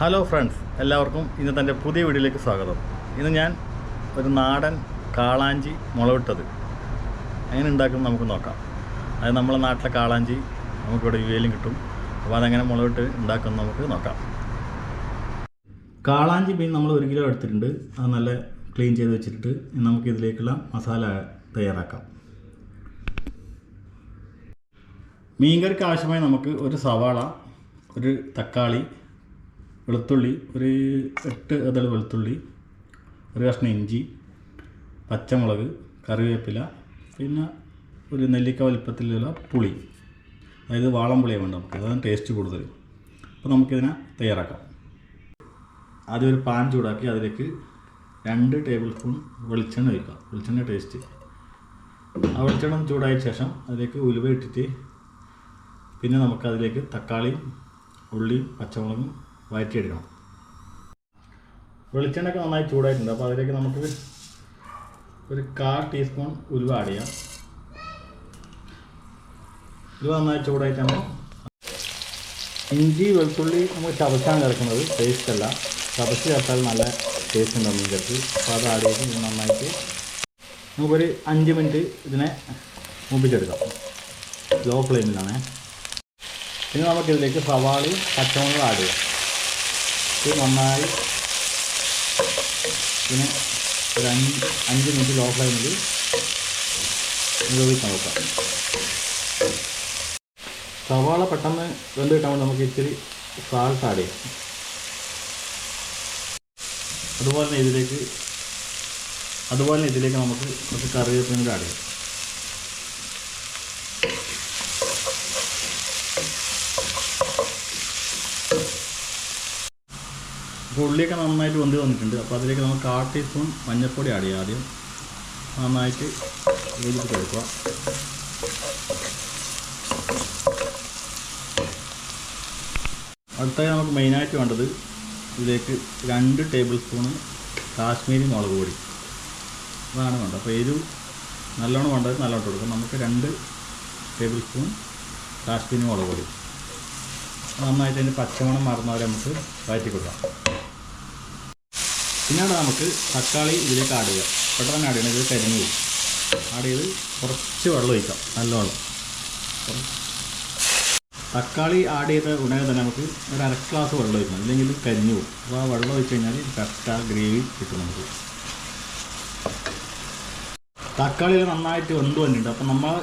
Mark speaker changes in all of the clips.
Speaker 1: Hello friends എല്ലാവർക്കും ഇന്നത്തെ എന്റെ പുതിയ വീഡിയോയിലേക്ക് സ്വാഗതം. ഇന്ന് ഞാൻ ഒരു നാടൻ കാളാഞ്ചി മുളവിട്ടത്. എങ്ങനെ ഉണ്ടാക്കുന്നത് നമുക്ക് നോക്കാം. അത് നമ്മളെ നാട്ടിലെ കാളാഞ്ചി നമുക്കിവിടെ യു എയിലും കിട്ടും. അപ്പോൾ അതെങ്ങനെ മുളവിട്ട് ഉണ്ടാക്കുന്നത് നമുക്ക് നോക്കാം. കാളാഞ്ചി മീൻ നമ്മൾ ഒരു കിലോ എടുത്തിട്ടുണ്ട്. അത് നല്ല ക്ലീൻ ചെയ്ത് വെച്ചിട്ട് നമുക്കിതിലേക്കുള്ള മസാല തയ്യാറാക്കാം. മീൻകറിക്ക് ആവശ്യമായി നമുക്ക് ഒരു സവാള ഒരു തക്കാളി വെളുത്തുള്ളി ഒരു എട്ട് അതൽ വെളുത്തുള്ളി ഒരു കഷ്ണം ഇഞ്ചി പച്ചമുളക് കറിവേപ്പില പിന്നെ ഒരു നെല്ലിക്ക വലിപ്പത്തിലുള്ള പുളി. അതായത് വാളം പുളിയാണ് വേണ്ട നമുക്ക്. അതാണ് ടേസ്റ്റ് കൂടുതൽ അപ്പോൾ നമുക്കിതിനെ തയ്യാറാക്കാം. ആദ്യം ഒരു പാൻ ചൂടാക്കി അതിലേക്ക് രണ്ട് ടേബിൾ സ്പൂൺ വെളിച്ചെണ്ണ ഒഴിക്കുക. വെളിച്ചെണ്ണ ടേസ്റ്റ് ആ വെളിച്ചെണ്ണ ചൂടായ ശേഷം അതിലേക്ക് ഉലുവ ഇട്ടിട്ട് പിന്നെ നമുക്കതിലേക്ക് തക്കാളിയും ഉള്ളിയും പച്ചമുളകും വഴറ്റിയെടുക്കണം വെളിച്ചെണ്ണയൊക്കെ നന്നായി ചൂടായിട്ടുണ്ട്. അപ്പോൾ അതിലേക്ക് നമുക്ക് ഒരു കാൽ ടീസ്പൂൺ ഉലുവ ആഡ് ചെയ്യാം. ഉലുവ നന്നായി ചൂടായിട്ടാണ് ഇഞ്ചി വെളുത്തുള്ളി നമ്മൾ ചതച്ചാണ് ചേർക്കുന്നത്. ടേസ്റ്റ് അല്ല. ചതച്ച് ചേർത്താൽ നല്ല ടേസ്റ്റ് ഉണ്ടാവും ചേർത്ത് അപ്പോൾ അത് ആഡ് ചെയ്ത് നന്നായിട്ട് നമുക്കൊരു അഞ്ച് മിനിറ്റ് ഇതിനെ മുമ്പിച്ചെടുക്കാം ലോ ഫ്ലെയിമിലാണ് ഇനി നമുക്കിതിലേക്ക് സവാളി പച്ചമുളക് ആഡ് ചെയ്യാം. ഇത് നന്നായി പിന്നെ ഒരു അഞ്ച് അഞ്ച് മിനിറ്റ് ലോ ഫ്ലെയിമിൽ ഉപയോഗിച്ച് നോക്കാം. സവാള പെട്ടെന്ന് വെന്ത് കിട്ടാൻ നമുക്ക് ഇച്ചിരി സാൾട്ട് ആഡ് ചെയ്യാം. അതുപോലെ തന്നെ ഇതിലേക്ക് അതുപോലെ തന്നെ ഇതിലേക്ക് നമുക്ക് കുറച്ച് കറിവേപ്പിനും കൂടെ ആഡ് ചെയ്യാം. അപ്പോൾ ഉള്ളിയൊക്കെ നന്നായിട്ട് വെന്ത് വന്നിട്ടുണ്ട്. അപ്പോൾ അതിലേക്ക് നമുക്ക് കാ ടീസ്പൂൺ മഞ്ഞൾപ്പൊടി ആഡ് ചെയ്യാം ആദ്യം. നന്നായിട്ട് യോജിപ്പിച്ച് എടുക്കുക അടുത്തായി നമുക്ക് മെയിനായിട്ട് വേണ്ടത് ഇതിലേക്ക് രണ്ട് ടേബിൾ സ്പൂണ് കാശ്മീരി മുളക് പൊടി. അതാണ് വേണ്ടത്. അപ്പോൾ എരിവ് നല്ലോണം വേണ്ടത് നല്ലോണം കൊടുക്കും നമുക്ക് രണ്ട് ടേബിൾ സ്പൂൺ കാശ്മീരി മുളക് പൊടി. നന്നായിട്ട് അതിന്റെ പച്ചമണം മറന്നവരെ നമുക്ക് വഴറ്റി കൊടുക്കാം പിന്നീട് നമുക്ക് തക്കാളി ഇതിലേക്ക് ആഡ് ചെയ്യാം. പെട്ടെന്ന് ആഡ് ചെയ്യണം ഇത് കരിഞ്ഞു പോകും. ആഡ് ചെയ്ത് കുറച്ച് വെള്ളം ഒഴിക്കാം നല്ല വെള്ളം തക്കാളി ആഡ് ചെയ്ത ഉടനെ തന്നെ നമുക്ക് ഒരു അര ഗ്ലാസ് വെള്ളം ഒഴിക്കണം അല്ലെങ്കിൽ ഇത് കരിഞ്ഞു പോകും. അപ്പോൾ ആ വെള്ളം ഒഴിച്ച് കഴിഞ്ഞാൽ കറക്റ്റ് ആ ഗ്രേവി കിട്ടും നമുക്ക്. തക്കാളി നന്നായിട്ട് വെന്ത് വന്നിട്ടുണ്ട്. അപ്പോൾ നമ്മൾ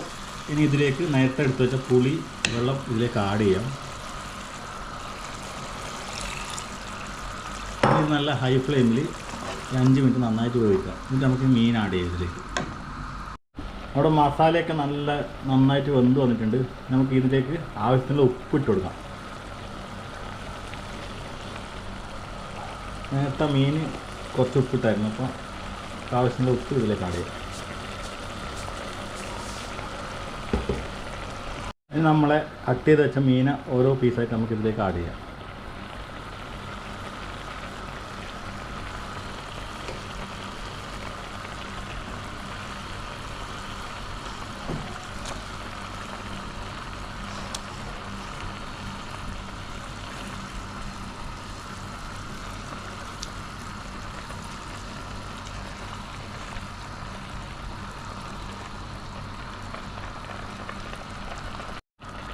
Speaker 1: ഇനി ഇതിലേക്ക് നേരത്തെ എടുത്ത് വെച്ച പുളി വെള്ളം ഇതിലേക്ക് ആഡ് ചെയ്യാം. ഇത് നല്ല ഹൈ ഫ്ലെയിമിൽ ഒരു അഞ്ച് മിനിറ്റ് നന്നായിട്ട് വേവിക്കുക. എന്നിട്ട് നമുക്ക് മീൻ ആഡ് ചെയ്യാം അവിടെ മസാലയൊക്കെ നല്ല നന്നായിട്ട് വെന്ത് വന്നിട്ടുണ്ട്. നമുക്ക് ഇതിലേക്ക് ആവശ്യത്തിനുള്ള ഉപ്പ് ഇട്ട് കൊടുക്കാം. നേരത്തെ മീൻ കുറച്ച് ഉപ്പിട്ടായിരുന്നു അപ്പോൾ ആവശ്യത്തിനുള്ള ഉപ്പ് ഇതിലേക്ക് ആഡ് ചെയ്യാം. ഇനി നമ്മളെ കട്ട് ചെയ്ത് വെച്ച മീനെ ഓരോ പീസായിട്ട് നമുക്ക് ഇതിലേക്ക് ആഡ് ചെയ്യാം.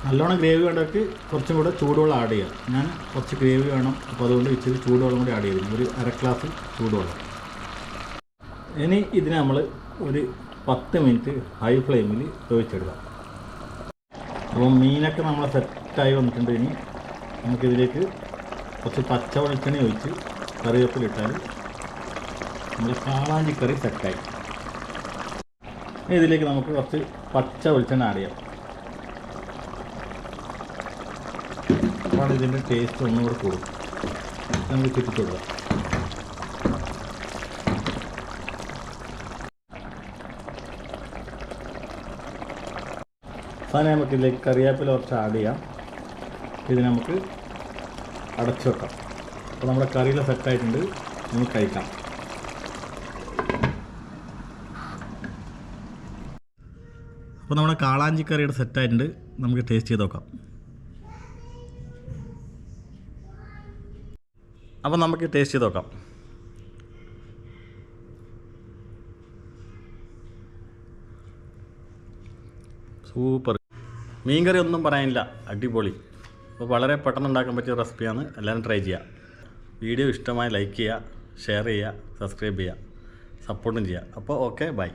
Speaker 1: നല്ലോണം ഗ്രേവി വേണ്ടവർക്ക് കുറച്ചും കൂടെ ചൂടുവെള്ളം ആഡ് ചെയ്യാം. ഞാൻ കുറച്ച് ഗ്രേവി വേണം. അപ്പോൾ അതുകൊണ്ട് ഇച്ചിരി ചൂടുവെള്ളം കൂടി ആഡ് ചെയ്തിരുന്നു. ഒരു അര ഗ്ലാസ് ചൂടുവെള്ളം. ഇനി ഇതിനെ നമ്മൾ ഒരു പത്ത് മിനിറ്റ് ഹൈ ഫ്ലെയിമിൽ വേവിച്ചെടുക്കാം അപ്പോൾ മീനൊക്കെ നമ്മൾ സെറ്റായി വന്നിട്ടുണ്ട് ഇനി. നമുക്കിതിലേക്ക് കുറച്ച് പച്ച വെളിച്ചെണ്ണ ഒഴിച്ച് കറിവേപ്പിലിട്ടാൽ നമ്മുടെ കാളാഞ്ചിക്കറി സെറ്റായി ഇതിലേക്ക് നമുക്ക് കുറച്ച് പച്ച വെളിച്ചെണ്ണ ആഡ് ചെയ്യാം. അപ്പോഴാണ് ഇതിന്റെ ടേസ്റ്റ് ഒന്നുകൂടെ കൂടും നമുക്ക് ചുറ്റിത്തൊടുക അവസാനം നമുക്ക് ഇതിലേക്ക് കറിവേപ്പില കുറച്ച് ആഡ് ചെയ്യാം. ഇത് നമുക്ക് അടച്ചു വെക്കാം. അപ്പോൾ നമ്മുടെ കറിയിൽ സെറ്റായിട്ടുണ്ട് നമുക്ക് കഴിക്കാം. അപ്പോൾ നമ്മുടെ കാളാഞ്ചി കറിയുടെ സെറ്റായിട്ടുണ്ട് നമുക്ക് ടേസ്റ്റ് ചെയ്ത് നോക്കാം. അപ്പോൾ നമുക്ക് ടേസ്റ്റ് ചെയ്ത് നോക്കാം. സൂപ്പർ മീൻകറി ഒന്നും പറയാനില്ല. അടിപൊളി. അപ്പോൾ വളരെ പെട്ടെന്ന് ഉണ്ടാക്കാൻ പറ്റിയ റെസിപ്പിയാണ് എല്ലാവരും ട്രൈ ചെയ്യുക വീഡിയോ ഇഷ്ടമായി ലൈക്ക് ചെയ്യുക ഷെയർ ചെയ്യുക സബ്സ്ക്രൈബ് ചെയ്യുക സപ്പോർട്ടും ചെയ്യുക അപ്പോൾ ഓക്കെ ബൈ